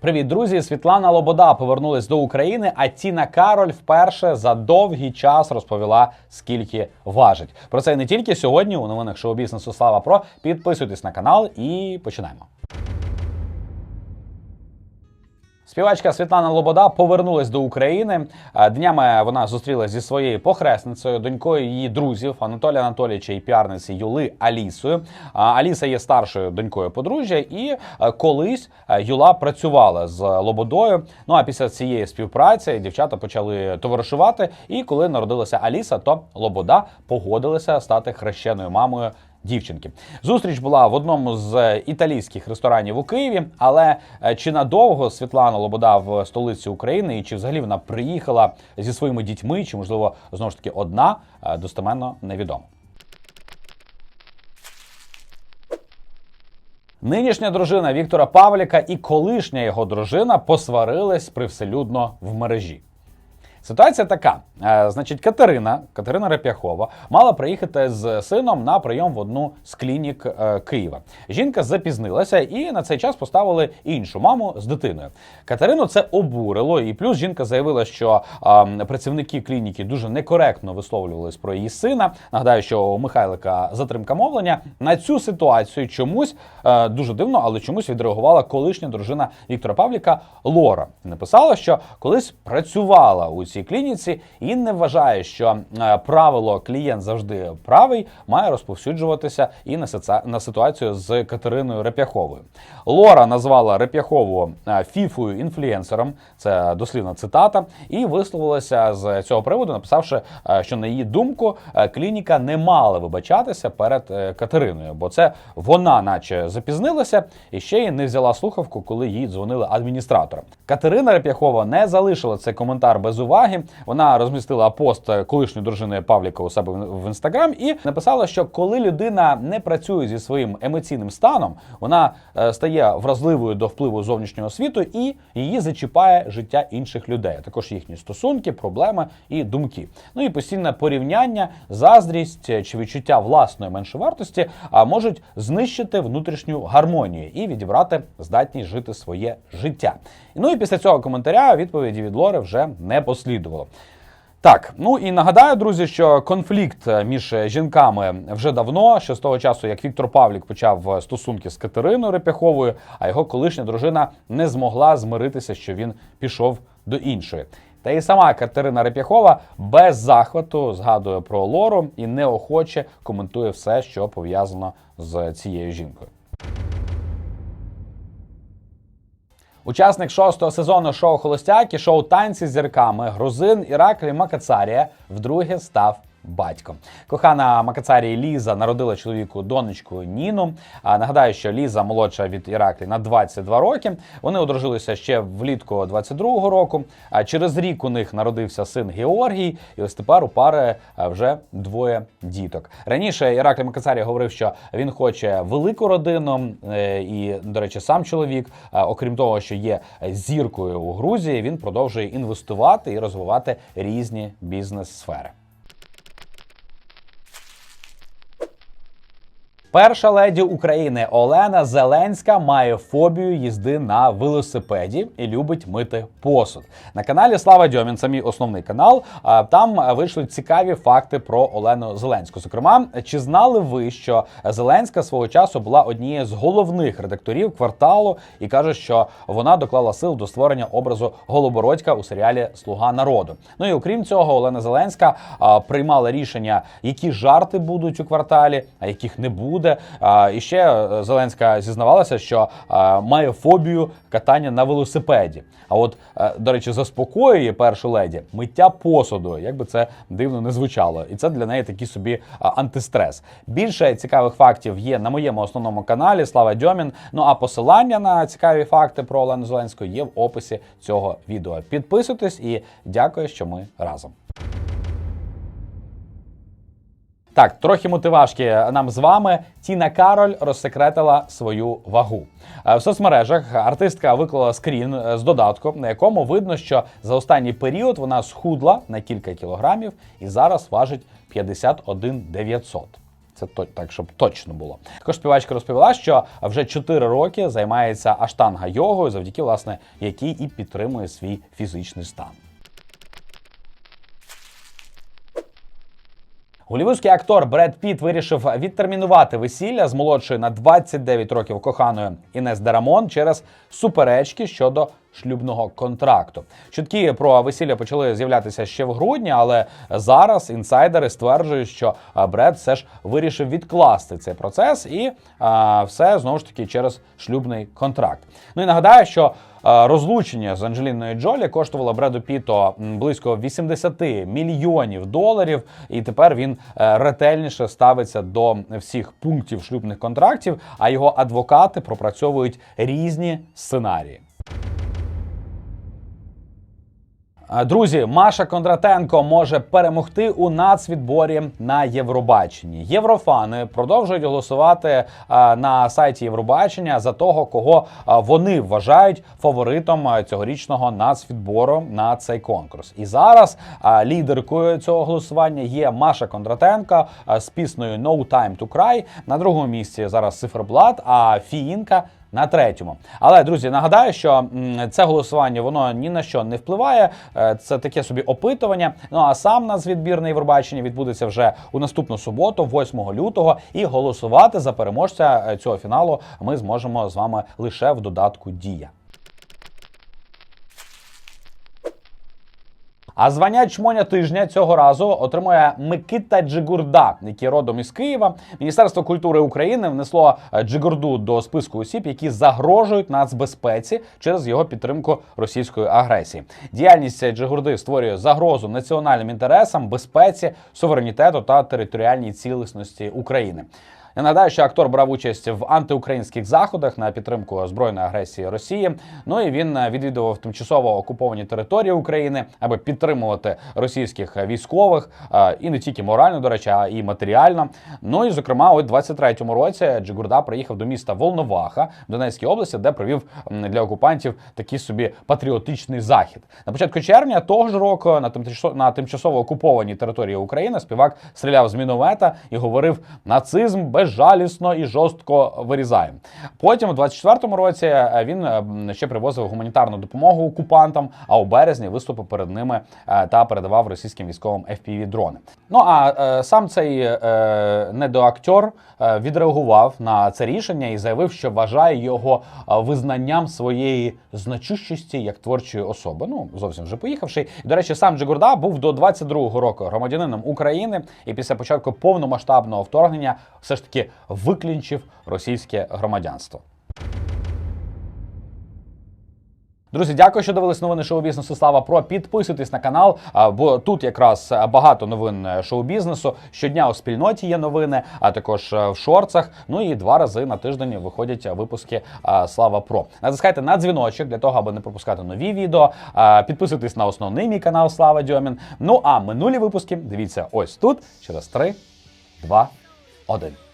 Привіт, друзі! Світлана Лобода повернулась до України, а Тіна Кароль вперше за довгий час розповіла, скільки важить. Про це не тільки сьогодні у новинах шоу бізнесу Слава Про. Підписуйтесь на канал і починаємо. Співачка Світлана Лобода повернулась до України. Е, Днями вона зустрілася зі своєю похресницею, донькою її друзів Анатолія Анатолійовича і піарниці Юли Алісою. Аліса є старшою донькою подружжя, і е, колись е, Юла працювала з Лободою. Ну а після цієї співпраці дівчата почали товаришувати. І коли народилася Аліса, то Лобода погодилася стати хрещеною мамою дівчинки. Зустріч була в одному з італійських ресторанів у Києві. Але е, чи надовго Світлана Лобода в столиці України, і чи взагалі вона приїхала зі своїми дітьми, чи можливо знову ж таки одна, е, достеменно невідомо. Нинішня дружина Віктора Павліка і колишня його дружина посварились привселюдно в мережі. Ситуація така: Е, значить, Катерина, Катерина Реп'яхова, мала приїхати з сином на прийом в одну з клінік е, Києва. Жінка запізнилася і на цей час поставили іншу маму з дитиною. Катерину це обурило, і плюс жінка заявила, що е, працівники клініки дуже некоректно висловлювались про її сина. Нагадаю, що у Михайлика затримка мовлення на цю ситуацію чомусь дуже дивно, але чомусь відреагувала колишня дружина Віктора Павліка Лора. Написала, що колись працювала у цій клініці і не вважає, що е, правило клієнт завжди правий має розповсюджуватися і на на ситуацію з Катериною Реп'яховою. Лора назвала Реп'яхову е, фіфою інфлюенсером. Це дослівна цитата, і висловилася з цього приводу, написавши, е, що на її думку клініка не мала вибачатися перед Катериною, бо це вона, наче запізнилася, і ще й не взяла слухавку, коли їй дзвонили адміністратори. Катерина Реп'яхова не залишила цей коментар без уваги. Вона розмістила пост колишньої дружини Павліка у себе в інстаграм і написала, що коли людина не працює зі своїм емоційним станом, вона е, стає вразливою до впливу зовнішнього світу і її зачіпає життя інших людей, а також їхні стосунки, проблеми і думки. Ну і постійне порівняння, заздрість е, чи відчуття власної меншовартості можуть знищити внутрішню гармонію і відібрати здатність жити своє життя. Ну і після цього коментаря відповіді від Лори вже не послідувало. Так, ну і нагадаю, друзі, що конфлікт е, між жінками вже давно, ще з того часу, як Віктор Павлік почав е, стосунки з Катериною Реп'яховою, а його колишня дружина не змогла змиритися, що він пішов до іншої. Та і сама Катерина Реп'яхова без захвату згадує про Лору і неохоче коментує все, що пов'язано з цією жінкою. Учасник шостого сезону шоу Холостяки, шоу Танці з зірками грузин Іраклій Макацарія вдруге став батьком. Кохана Макацарії Ліза народила чоловіку донечку Ніну. А нагадаю, що Ліза молодша від Іраклі на 22 роки. Вони одружилися ще влітку 22-го року. А через рік у них народився син Георгій, і ось тепер у пари вже двоє діток. Раніше Іраклі Макацарія говорив, що він хоче велику родину, е, і, до речі, сам чоловік, окрім того, що є зіркою у Грузії, він продовжує інвестувати і розвивати різні бізнес-сфери. Перша леді України Олена Зеленська має фобію їзди на велосипеді і любить мити посуд. На каналі Слава Дьомін, це мій основний канал. Там вийшли цікаві факти про Олену Зеленську. Зокрема, чи знали ви, що Зеленська свого часу була однією з головних редакторів кварталу і каже, що вона доклала сил до створення образу Голобородька у серіалі Слуга народу. Ну і окрім цього, Олена Зеленська приймала рішення, які жарти будуть у кварталі, а яких не буде. А, і ще е, Зеленська зізнавалася, що має фобію катання на велосипеді. А от, е, до речі, заспокоює першу леді миття посуду, як би це дивно не звучало. І це для неї такий собі антистрес. Більше цікавих фактів є на моєму основному каналі Слава Дьомін. Ну а посилання на цікаві факти про Олену Зеленську є в описі цього відео. Підписуйтесь і дякую, що ми разом. Так, трохи мотивашки нам з вами. Тіна Кароль розсекретила свою вагу. Е, В соцмережах артистка виклала скрін е, з додатком, на якому видно, що за останній період вона схудла на кілька кілограмів і зараз важить 51 900. Це так, щоб точно було. Також співачка розповіла, що вже 4 роки займається аштанга йогою, завдяки власне якій і підтримує свій фізичний стан. Голівудський актор Бред Піт вирішив відтермінувати весілля з молодшою на 29 років коханою Інес Дерамон через суперечки щодо шлюбного контракту. Чутки про весілля почали з'являтися ще в грудні, але зараз інсайдери стверджують, що Бред все ж вирішив відкласти цей процес і а, все знову ж таки через шлюбний контракт. Ну і нагадаю, що розлучення з Анджеліною Джолі коштувало Бреду Піто близько 80 мільйонів доларів, і тепер він е, ретельніше ставиться до всіх пунктів шлюбних контрактів, а його адвокати пропрацьовують різні сценарії. Друзі, Маша Кондратенко може перемогти у нацвідборі на Євробаченні. Єврофани продовжують голосувати на сайті Євробачення за того, кого вони вважають фаворитом цьогорічного нацвідбору на цей конкурс. І зараз лідеркою цього голосування є Маша Кондратенко з піснею No Time to Cry. На другому місці зараз циферблат, а Фіїнка на третьому. Але друзі, нагадаю, що це голосування воно ні на що не впливає. Е, Це таке собі опитування. Ну а сам нацвідбір на Євробачення відбудеться вже у наступну суботу, 8 лютого. І голосувати за переможця е, цього фіналу ми зможемо з вами лише в додатку Дія. А звання чмоня тижня цього разу отримує Микита Джигурда, який родом із Києва. Міністерство культури України внесло е, Джигурду до списку осіб, які загрожують нацбезпеці через його підтримку російської агресії. Діяльність Джигурди створює загрозу національним інтересам, безпеці, суверенітету та територіальній цілісності України. Я нагадаю, що актор брав участь в антиукраїнських заходах на підтримку збройної агресії Росії. Ну і він е, відвідував тимчасово окуповані території України, аби підтримувати російських військових е, і не тільки морально, до речі, а і матеріально. Ну і зокрема, у 23-му році Джигурда приїхав до міста Волноваха в Донецькій області, де провів для окупантів такий собі патріотичний захід. На початку червня того ж року на тимчасово на тимчасово окупованій території України співак стріляв з міномета і говорив нацизм безжалісно і жорстко вирізає. Потім, у 24-му році, е, він е, ще привозив гуманітарну допомогу окупантам, а у березні виступив перед ними е, та передавав російським військовим fpv дрони. Ну а сам цей недоактер відреагував на це рішення і заявив, що вважає його визнанням своєї значущості як творчої особи. Ну зовсім вже поїхавши. До речі, сам Джигурда був до 22-го року громадянином України, і після початку повномасштабного вторгнення все ж таки виклінчив російське громадянство. Друзі, дякую, що дивились новини шоу-бізнесу. Слава Про. Підписуйтесь на канал, бо тут якраз багато новин е, шоу-бізнесу. Щодня у спільноті є новини, а також е, в шорцах. Ну і два рази на тиждень виходять випуски Слава Про. Натискайте на дзвіночок для того, аби не пропускати нові відео. Підписуйтесь на основний мій канал Слава Дьомін. Ну а минулі випуски дивіться ось тут через 3, 2, 1.